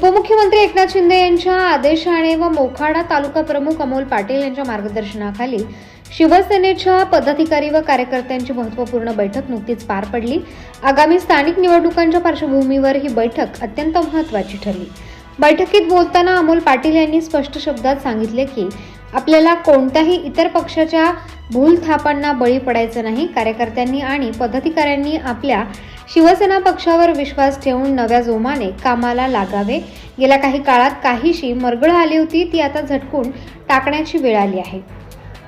उपमुख्यमंत्री एकनाथ शिंदे यांच्या आदेशाने व मोखाडा तालुका प्रमुख अमोल पाटील यांच्या मार्गदर्शनाखाली शिवसेनेच्या पदाधिकारी व कार्यकर्त्यांची महत्त्वपूर्ण बैठक नुकतीच पार पडली. आगामी स्थानिक निवडणुकांच्या पार्श्वभूमीवर ही बैठक अत्यंत महत्त्वाची ठरली. बैठकीत बोलताना अमोल पाटील यांनी स्पष्ट शब्दात सांगितले की आपल्याला कोणत्याही इतर पक्षाच्या भूलथापांना बळी पडायचं नाही. कार्यकर्त्यांनी आणि पदाधिकाऱ्यांनी आपल्या शिवसेना पक्षावर विश्वास ठेवून नव्या जोमाने कामाला लागावे. गेल्या काही काळात काहीशी मरगळ आली होती ती आता झटकून टाकण्याची वेळ आली आहे.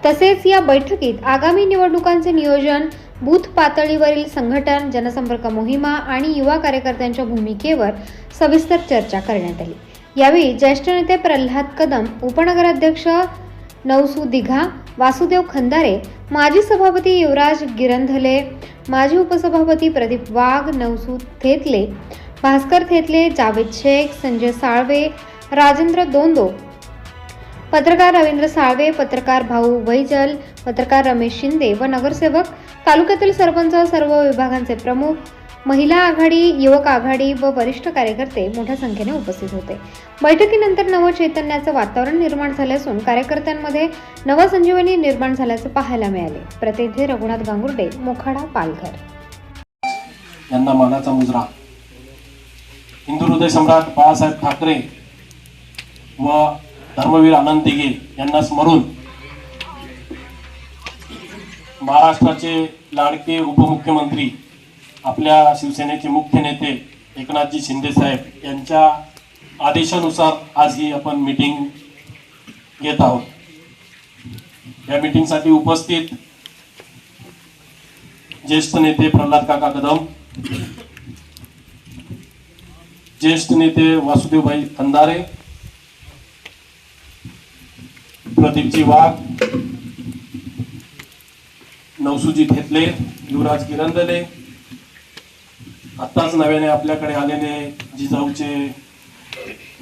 तसेच या बैठकीत आगामी निवडणुकांचे नियोजन बूथ पातळीवरील संघटन जनसंपर्क मोहिमा आणि युवा कार्यकर्त्यांच्या भूमिकेवर सविस्तर चर्चा करण्यात आली. यावेळी ज्येष्ठ नेते प्रल्हाद कदम उपनगराध्यक्ष नवसू दिघा वासुदेव खंदारे माजी सभापती युवराज गिरंधले माजी उपसभापती प्रदीप वाघ नवसू थेतले भास्कर थेतले जावेद शेख संजय साळवे राजेंद्र दोंदो. पत्रकार रवींद्र साळवे पत्रकार भाऊ वैजल पत्रकार रमेश शिंदे व नगरसेवक तालुक्यातील सरपंच सर्व विभागांचे प्रमुख महिला आघाडी युवक आघाडी व वरिष्ठ कार्यकर्ते मोठ्या संख्येने उपस्थित होते. बैठकीनंतर नवचैतन्याचं वातावरण निर्माण झाले असून कार्यकर्त्यांमध्ये नवसंजीवनी निर्माण झाल्याचे पाहायला मिळाले. प्रतिनिधी रघुनाथ गांगुर्डे मोखाडा पालघर. यांना मानाचा मुजरा. हिंदू हृदय सम्राट बाळासाहेब ठाकरे व धर्मवीर आनंद दिघे यांना स्मरून महाराष्ट्राचे लाडके उपमुख्यमंत्री आपल्या शिवसेनेचे मुख्य नेते एकनाथजी शिंदे साहेब यांच्या आदेशानुसार आज ही आपण मीटिंग घेत आहोत. या मीटिंगसाठी उपस्थित ज्येष्ठ नेते प्रल्हाद काका कदम ज्येष्ठ नेते वासुदेवभाई खंदारे प्रदीपजी वाघ नवसुजी थेतले युवराज किरंदले आत्ताच नव्याने आपल्याकडे आलेले जिजाऊचे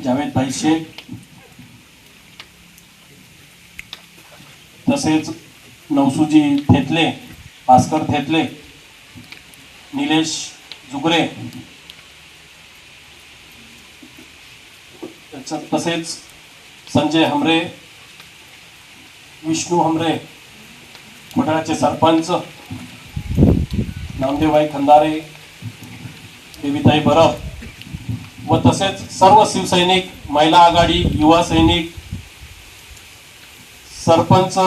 जावेदभाई शेख तसेच नवसुजी थेतले भास्कर थेतले निलेश जुगरे तसेच संजय हमरे विष्णू हमरे मंडळाचे सरपंच नामदेवभाई खंदारे देवीताई बरब व तसेच सर्व शिवसैनिक महिला आघाडी युवा सैनिक सरपंच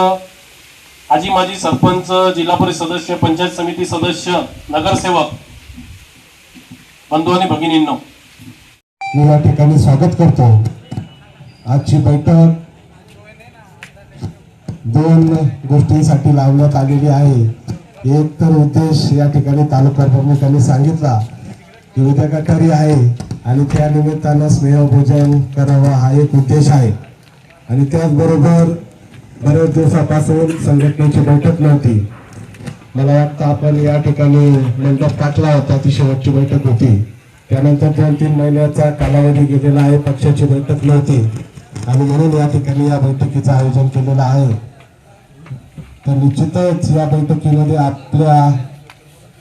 आजी माजी सरपंच जिल्हा परिषद सदस्य पंचायत समिती सदस्य नगरसेवक बंधू आणि भगिनींनो. मी या ठिकाणी स्वागत करतो. आजची बैठक दोन गोष्टींसाठी लावण्यात आलेली आहे. एक तर उद्देश या ठिकाणी तालुका प्रमुखांनी सांगितला. की गटारी आहे आणि त्या निमित्तानं स्नेहभोजन करावं हा एक उद्देश आहे. आणि त्याचबरोबर बऱ्याच दिवसापासून संघटनेची बैठक नव्हती. मला वाटतं आपण या ठिकाणी मंडप टाकला होता ती शेवटची बैठक होती. त्यानंतर दोन तीन महिन्याचा कालावधी गेलेला आहे पक्षाची बैठक नव्हती. आणि म्हणून या ठिकाणी या बैठकीचं आयोजन केलेलं आहे. तर निश्चितच या बैठकीमध्ये आपल्या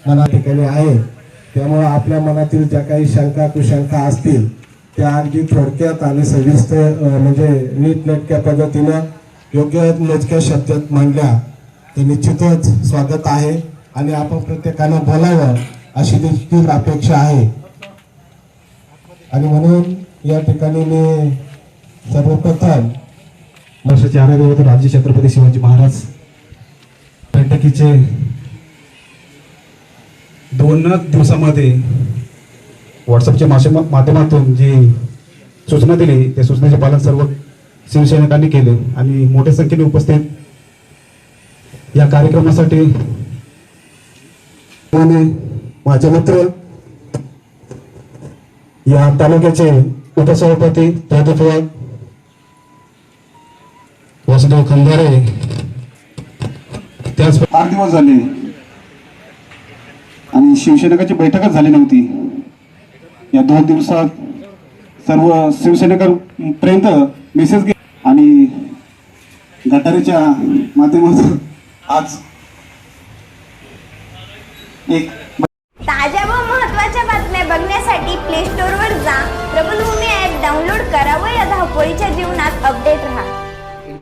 मना ठिकाणी आहे. त्यामुळं आपल्या मनातील ज्या काही शंका कुशंका असतील त्या अगदी थोडक्यात आणि सविस्तर म्हणजे नीटनेटक्या पद्धतीनं योग्य मोजक्या शब्दात मांडल्या तर निश्चितच स्वागत आहे आणि आपण प्रत्येकानं बोलावं अशी देखील अपेक्षा आहे. आणि म्हणून या ठिकाणी मी सर्वप्रथम वर्षाचे आराध्यवत राजे छत्रपती शिवाजी महाराज बैठकीचे दोनच दिवसामध्ये व्हॉट्सअपच्या माध्यमा- माध्यमातून जी सूचना दिली त्या सूचनेचे पालन सर्व शिवसैनिकांनी केले आणि मोठ्या संख्येने उपस्थित या कार्यक्रमासाठी माझे मित्र या तालुक्याचे उपसभापती प्राध्यापक वसुदेव वासुदेव खंदारे त्याच आठ दिवस झाले. आणि शिवसेनेकाची बैठकच झाली नव्हती. या दोन दिवसात सर्व शिवसेनेकरपर्यंत मेसेज गे आणि गटारीच्या माध्यमातून आज एक ताज्या व महत्त्वाच्या बातम्या बघण्यासाठी प्ले स्टोर वर जा. प्रबलभूमी ऍप डाउनलोड करा व या धावपळीच्या जीवनात अपडेट राहा.